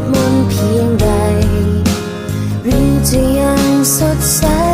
ดมนเพียงใด หรือจะยังสดใส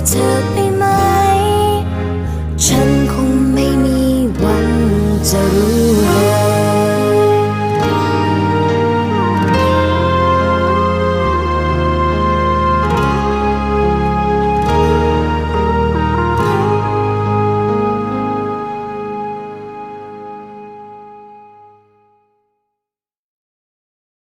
to be